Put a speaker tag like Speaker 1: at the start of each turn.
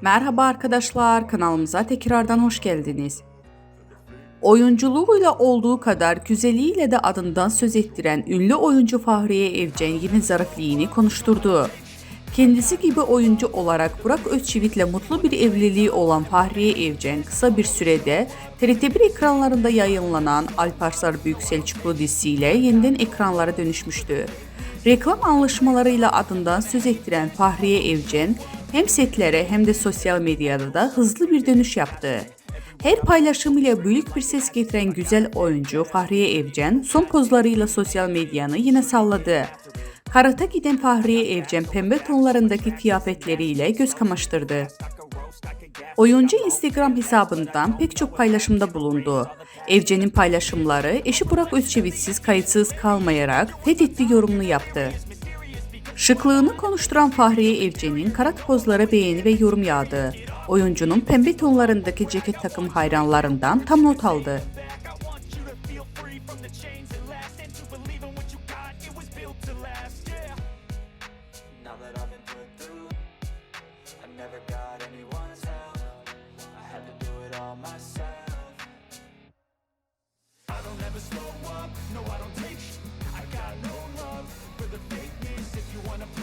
Speaker 1: Merhaba arkadaşlar, kanalımıza tekrardan hoş geldiniz. Oyunculuğuyla olduğu kadar güzeliyle de adından söz ettiren ünlü oyuncu Fahriye Evcen yine zarifliğini konuşturdu. Kendisi gibi oyuncu olarak Burak Özçivit'le mutlu bir evliliği olan Fahriye Evcen kısa bir sürede TRT1 ekranlarında yayınlanan Alparslan Büyük Selçuklu dizisiyle yeniden ekranlara dönüşmüştü. Reklam anlaşmalarıyla adından söz ettiren Fahriye Evcen hem setlere hem de sosyal medyada da hızlı bir dönüş yaptı. Her paylaşımıyla büyük bir ses getiren güzel oyuncu Fahriye Evcen son pozlarıyla sosyal medyanı yine salladı. Karata giden Fahriye Evcen pembe tonlarındaki kıyafetleriyle göz kamaştırdı. Oyuncu Instagram hesabından pek çok paylaşımda bulundu. Evcen'in paylaşımları eşi Burak Özçevitsiz kayıtsız kalmayarak fethetli yorumunu yaptı. Şıklığını konuşturan Fahriye Evcen'in karat pozlara beğeni ve yorum yağdı. Oyuncunun pembe tonlarındaki ceket takım hayranlarından tam not aldı.
Speaker 2: Slow up, no, I don't take I got no